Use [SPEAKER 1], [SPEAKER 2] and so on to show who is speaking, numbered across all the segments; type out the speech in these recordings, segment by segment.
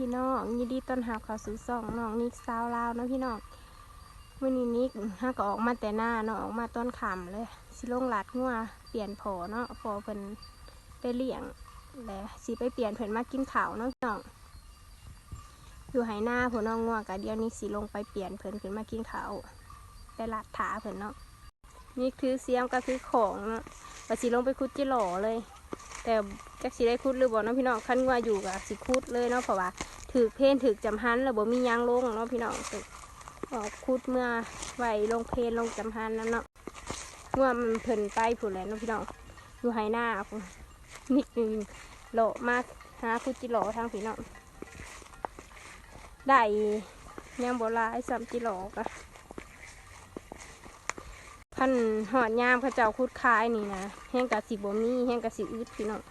[SPEAKER 1] พี่น้องยินดีต้อนรับเข้าสู่ซ่องน้องนิกสาวลาวนะพี่น้องมื่อนี้นิกห้าก็ออกมาแต่หน้าเนาะออกมาต้นขำเลยสิลงหลัดงัวเปลี่ยนผอเนาะพอเพิ่นไปเลี้ยงแล้วสิไปเปลี่ยนเพิ่นมากินข้าวเนาะพี่น้องอยู่ไหหน้าผัวน้องงัวกะเดียวนี้สิลงไปเปลี่ยนเพิ่นขึ้นมากินข้าวไปลาดถาเพิ่นเนาะนี่คือเสียมก็คือของเนาะว่สิลงไปคุดจิหล่อเลย แต่ จักสิได้คุดหรือบ่เนาะพี่น้องคันว่าอยู่กับสิคุดเลยเนาะเพราะว่าถือเพนถือจำหันแล้วบ่มียางลงเนาะพี่น้องตึกออกคุดเมื่อไหวลงเพนลงจำหันนั่นเนาะเมื่อมันเพิ่นไปผู้นแล้วเนาะพี่น้องอยู่ไหหน้าพุ่นนิดนึงโลมากหาคุดจิโหลทางพี่น้องได้ยังบ่หลายสามจิโหลกะพันหอดยามเขาเจ้าคุดคายนี่นะแห้งกะสิบ่มีแห้งกะสิอึดพี่น้อง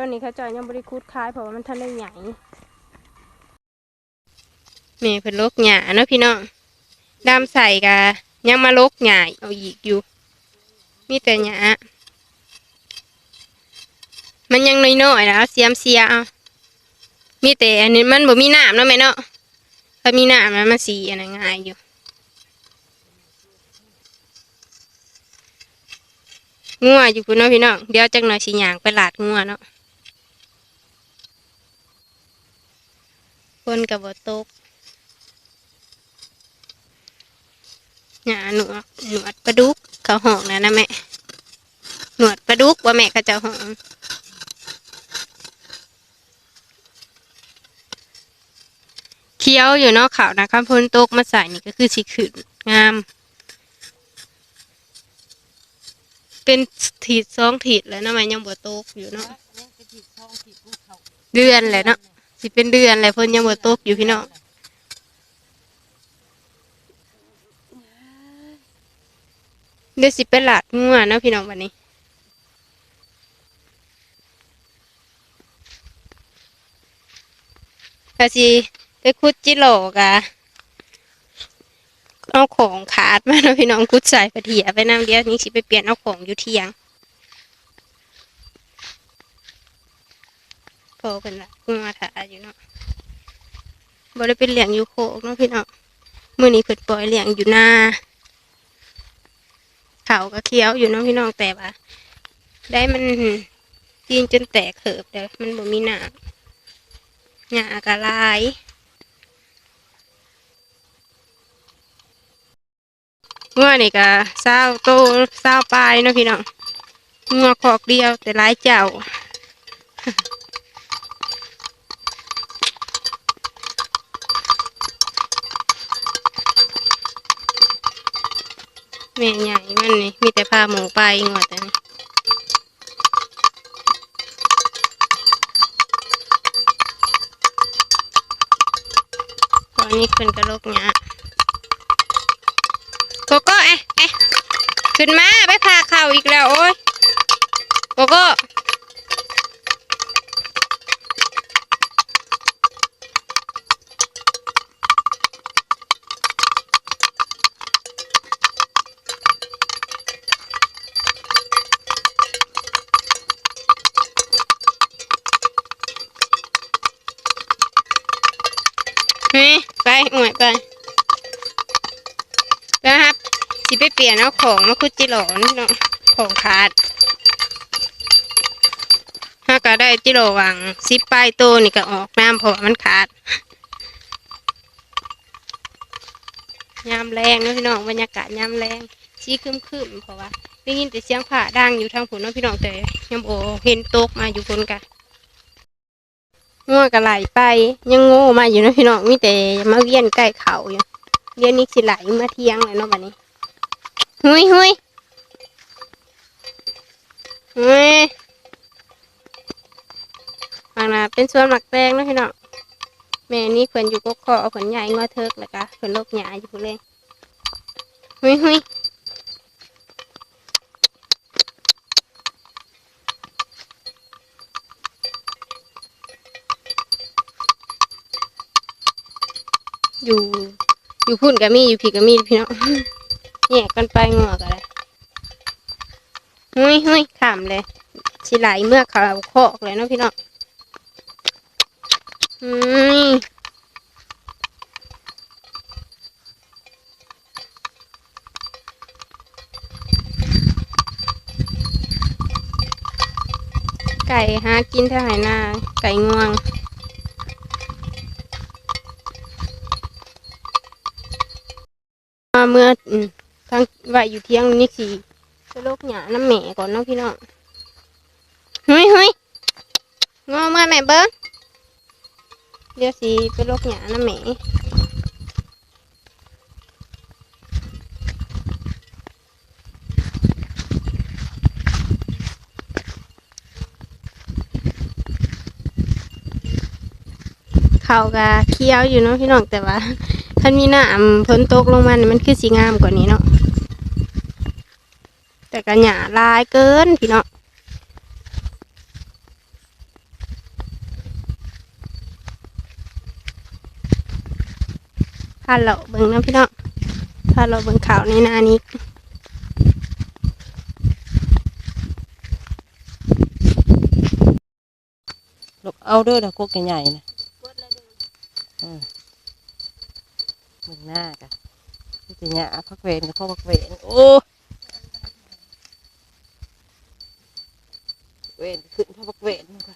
[SPEAKER 1] ตอนนี้เขาจอยยังบริคูดคล้ายเพราะว่ามันทันได้ใหญ่แม่เพิ่นลกหยาเนาะพี่น้องดำใส่กะยังมาลกหยาเอาอีกอยู่ มีแต่หยามันยังน้อยๆนะเอาเสียมเสียเอามีแต่อันนี้มันบ่มีน้ำเนาะแม่เนาะถ้ามีน้ำมันมาสีอันนั้นง่ายอยู่งัวอยู่พุ่นเนาะพี่น้องเดี๋ยวจังหน่อยสิหยางไปหลาดงัวเนาะ คนกับบตกหยาหนวดหนวดปลาดุกเขาห้องนะนะแม่หนวดปลาดุกว่าแม่เขาจะห้องเคี้ยวอยู่เนอกขาวนะคำพ้นตกมาใส่นี่ก็คือสีขึ้นงาม เป็นถีดสองถีดแล้วเนาะแม่ยังบ่ตกอยู่เนาะเดือนแหละเนาะ สิเป็นเดือนแล้วเพิ่นยังบ่ตกอยู่พี่น้องเดี๋ยวสิไปหลาดงัวนะพี่น้องวันนี้ถ้าสิไปคุดจิโลกะเอาของขาดมาเนาะพี่น้องคุดใส่ไปเถียไปน้ำเดียวนี้สิไปเปลี่ยนเอาของอยู่เทียง อเป็นละงัวถ่ายอยู่เนาะบ่ได้เป็นเหลียงอยู่โคกเนาะพี่น้องมื้อนี้เพิ่นปล่อยเหลียงอยู่หน้าเขาก็เคี้ยวอยู่เนาะพี่น้องแต่ว่าได้มันกินจนแตกเขิบแต่มันบ่มีหนาหญ้ากะลายงัวนี่ก็เศร้าโตเศร้าปลายเนาะพี่น้องงัวคอกเดียวแต่หลายเจ้า แม่ใหญ่มันนี่มีแต่พาหมูไปงวดแต่นี่ตอนนี้ขึ้นกระโหลกเนี้ยโกโก้เอ๊ะเอ๊ะขึ้นมาไปพาเข่าอีกแล้วโอ้ยโกโก้ สิไปเปลี่ยนเอาของมาคุดจิหลอนเนาะของขาดถ้าก็ได้จิโลวังสิปลายโตนี่ก็ออกน้ำเพราะว่ามันขาดยามแรงเนาะพี่น้องบรรยากาศยามแรงชี้คึมคึมๆเพราะว่าได้ยินแต่เสียงผ่าดังอยู่ทางผุนเนาะพี่น้องแต่ยังโอเห็นตกมาอยู่คนกันงัวก็ไหลไป ยังโง่มาอยู่เนาะพี่น้องมีแต่มาเวียนใกล้เขาอยู่เวียนนี้สิไหลมาเที่ยงเลยเนาะบัดนี้ หุยหุยหุยฟังนะเป็นส่วนหมักแตงนะพี่น้องแม่นี่เพิ่นอยู่กกคอเอาเพิ่นใหญ่งัวเทิกแล้วก็เพิ่นลกหญ้าอยู่เลยหุยหุยอยู่ อยู่พุ่นก็มีอยู่พี่ก็มีพี่น้อง แยกกันไปงัวก็ได้หุยหุยขามเลยสิไหลเมื่อเขาคกเลยเนาะพี่น้องอืมไก่หากินแถวไหนาไก่งวง มาเมื่ออืมทางไห วอยู่เที่ยงนี่สิไปโลกหยาน้ำแหม่ก่อนเนาะพี่น้องเฮ้ยเฮ้ยงอมาแม่เบิ้งเดี๋ยวสิไปโลกหยาน้ำแหม่เขากะเคี้ยวอยู่เนาะพี่น้องแต่ว่าถ้านมีหน้ำฝนตกลงมานี่มันคือสีงามกว่านี้เนาะ แต่ก็หยาลายเกินพี่เนาะพาเราเบิ่งนะพี่เนาะพาเราเบิ่งข่าวในนานี้
[SPEAKER 2] ลูกเอาเด้อนะกกใหญ่ๆนะอืมมึงหน้ากะนี่จะหยาพักเวนกับพ่อพักเวนโอ้ เวนขึ้นพ่อพักเวนมันก็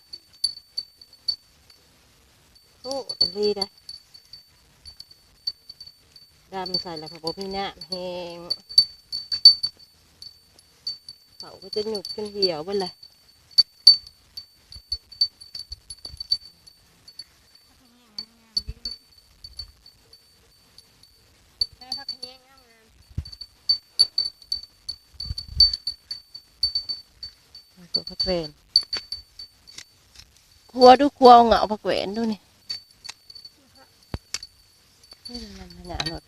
[SPEAKER 2] โอ้ตันดีนะดำใส่แล้วพอบอกมีน้ำแห้งเขาก็จะหยุดกันเหี่ยวไปเลย ตัวพักเวนครัวดูครัวเอาเหงาพักเวนดูนี่นี่มันหนาหน่อ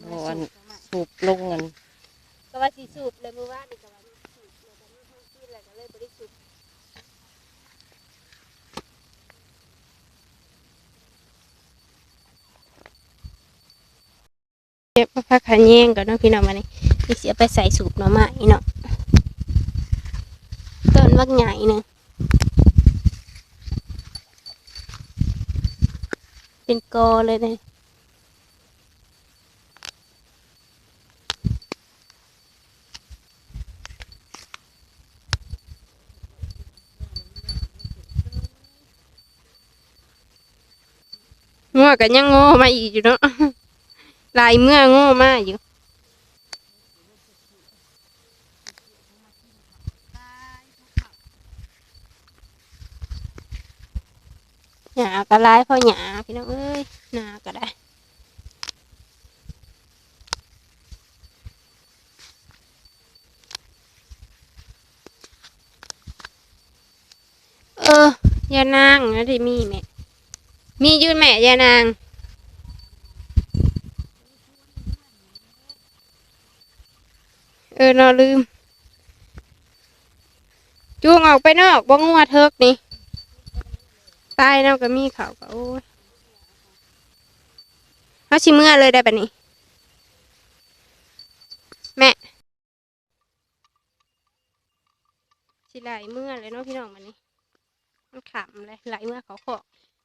[SPEAKER 2] ยปลาดุกก็ยังไงเบ้าเบ้าเบ้าสูบลงเงิน
[SPEAKER 1] ก็ว่าสีสูบเลยมือวานี่ก็ว่าสูบเลยแต่ไม่ทั้งที่อะไรก็เลยบริสุทธิ์เก็บมาพักขันแยงก่อนเนาะพี่น้องมานี่นี่เสียไปใส่สูบหน่อไม้เนาะต้นวักใหญ่หนึ่งเป็นกอเลยเนี่ย กันยังโง่มาอีกอยู่เนาะลายเมื่อโง่มาอยู่หยาก็ร้ายพราะหยาพี่น้องเอ้ยหนาก็ได้เออยานางนะที่มีแม่ มียืนแม่ยานาง เออเราลืม จูงออกไปนอกบ้งัวเทิกนี่ ตายน้ำก็มีเขาก็โอ้ยเอาชิเมื่อเลยได้ปะนี่แม่สิไหลเมื่อเลยเนาะพี่น้องมันนี่มันขำเลยไหลเมื่อเขาขอก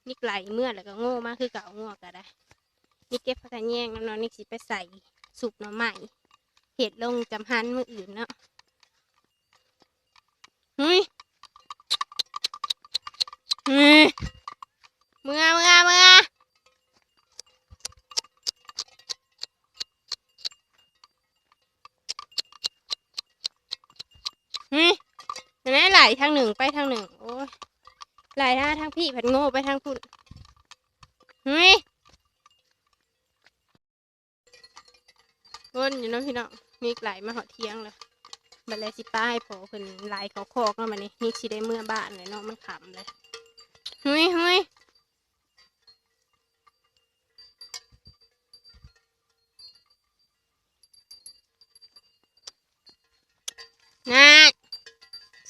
[SPEAKER 1] นิกไหลเมื่อแล้วก็โง่มากคือเก่าง่วก็ได้นี่เก็บผักกาแยงแล้วเนาะนี่สิไปใส่สุกหน่อใหม่เห็ดลงจำหันมืออื่นเนาะเฮ้ยเฮ้ยเมื่อเมื่อเมื่อฮึเห็นไหมไหลทางหนึ่งไปทางหนึ่งโอ้ย หลท่าทางพี่ผัดโง่ไปทางพุ่นเฮ้ยวนอยู่น้องพี่น้องมีไหลมาหอเที่ยงเลยบัดเลยสิป้าให้พอเพิ่นไหลเขาคอกเนาะมันนี่นี่สิได้เมื่อบ้านเลยเนาะมันขำเลยเฮ้ยเฮ้ยนัก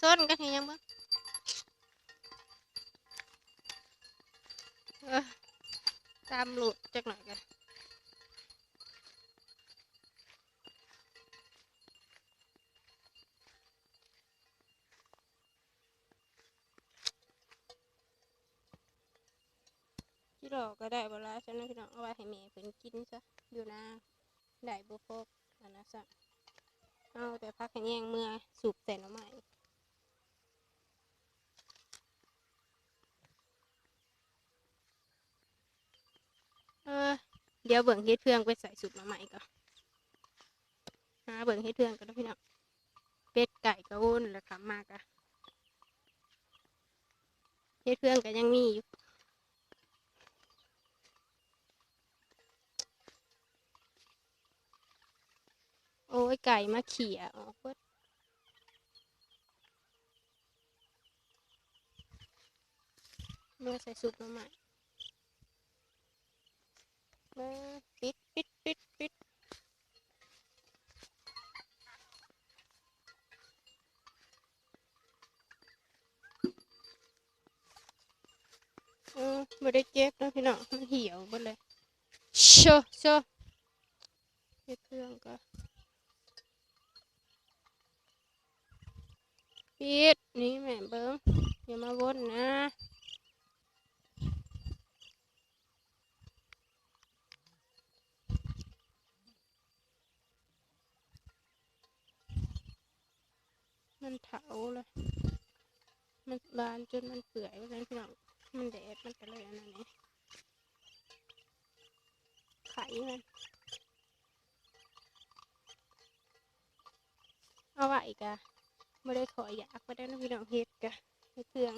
[SPEAKER 1] ส้นกันเห็นยังบ้างามหลุดจักหน่อยกันที่ดอกก็ได้เวลาฉันนะพี่น้องเอาไว้ให้แม่เพิ่นกินซะอยู่นะได้บ่พบอันนะซะเอาแต่พักแยงเมื่อสูบแต่หน้ำใหม่เออ เดี๋ยวเบิ่งเฮ็ดเพื่องไปใส่สูบหน้ำใหม่ก่อนหาเบิ่งเฮ็ดเพื่องกันนะพี่น้องเป็ดไก่กระวนแล้วขับมากอะเฮ็ดเพื่องก็ยังมีอยู่โอ้ยไก่มาเขี่ยออกเดเมื่อใส่ซุปน้ำมันมาปิดปิดปิดปิดเออไม่ ดเลยโชว์โชว์เฮ็ดเครื่องก็ปิดนี่แม่เบิ้งอย่ามาวนนะ มันเถาเลย มัน บานจนมันเปื่อยว่างั้นพี่น้องมันแดดมันก็เลยอันนั้นนี่ไข่มันเอาไว้กะไม่ได้ขออยากไม่ได้นะพี่น้องเฮ็ดกะให้เครื่อง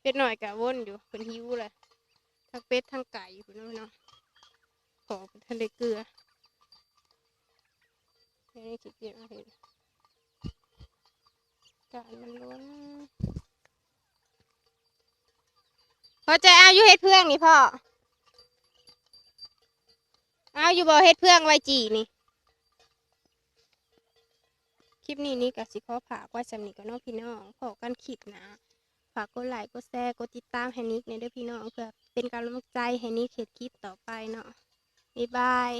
[SPEAKER 1] เป็ดหน่อยกะว่นอยู่เป็นหิวเลยทั้งเป็ดทั้งไก่อยู่พี่น้องขอเป็นทะเลเกลือเดี๋ยวนี้สิเก็บมาเห็น การมันล้นพอใจเอาอยู่เฮ็ดเพื่องนี่พ่อ เอาอยู่บ่เฮ็ดเพื่องไว้จีนี่ คลิปนี้นี่ก็สิขอฝากไว้สำนีกับน้องพี่น้องพอกันคลิปนะฝากกดไลค์กดแชร์กดติดตามให้นิกในเด้อพี่น้องเพื่อเป็นกำลังใจให้นิกเฮ็ดคลิปต่อไปเนาะบ๊ายบาย